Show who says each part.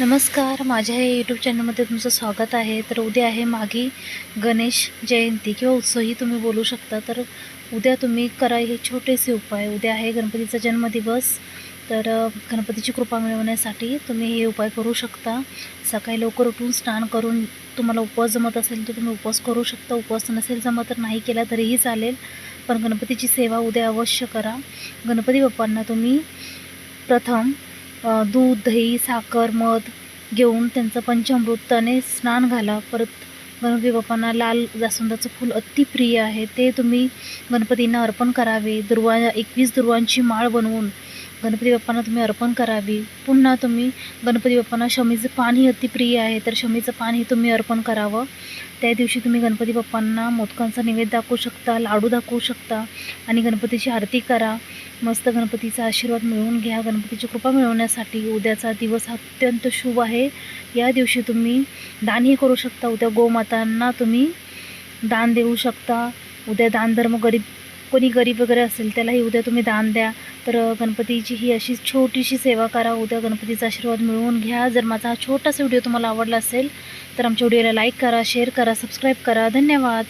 Speaker 1: नमस्कार माझ्या या यूट्यूब चॅनलमध्ये तुमचं स्वागत आहे. तर उद्या आहे माघी गणेश जयंती किंवा उत्सवही तुम्ही बोलू शकता. तर उद्या तुम्ही करा हे छोटेसे उपाय. उद्या आहे गणपतीचा जन्मदिवस. तर गणपतीची कृपा मिळवण्यासाठी तुम्ही हे उपाय करू शकता. सकाळी लवकर उठून स्नान करून तुम्हाला उपवास जमत असेल तर तुम्ही उपवास करू शकता. उपवास नसेल जमत तर नाही केला तरीही चालेल. पण गणपतीची सेवा उद्या अवश्य करा. गणपती बाप्पांना तुम्ही प्रथम दूध दही साखर मध घेऊन त्यांचं पंचामृताने स्नान घाला. परत गणपती बाप्पांना लाल जास्वंदाचं फूल अतिप्रिय आहे. ते तुम्ही गणपतींना अर्पण करावे. दुर्वा एकवीस दुर्वांची माळ बनवून गणपती बाप्पांना तुम्ही अर्पण करावी. पुन्हा तुम्ही गणपती बाप्पांना शमीचं पाणी अतिप्रिय आहे तर शमीचं पाणी तुम्ही अर्पण करावं. त्या दिवशी तुम्ही गणपती बाप्पांना मोदकांचा नैवेद्य दाखवू शकता लाडू दाखवू शकता आणि गणपतीची आरती करा. मस्त गणपतीचा आशीर्वाद मिळवून घ्या. गणपतीची कृपा मिळवण्यासाठी उद्याचा दिवस अत्यंत शुभ आहे. या दिवशी तुम्ही दानही करू शकता. उद्या गोमातांना तुम्ही दान देऊ शकता. उद्या दानधर्म गरीब कोणी गरीब वगैरे असेल त्यालाही उद्या तुम्ही दान द्या. तर गणपतीची ही अशी छोटीशी सेवा करा. उद्या गणपतीचा आशीर्वाद मिळवून घ्या. जर माझा हा छोटासा व्हिडिओ तुम्हाला आवडला असेल तर आमच्या व्हिडिओला लाईक करा शेअर करा सबस्क्राईब करा. धन्यवाद.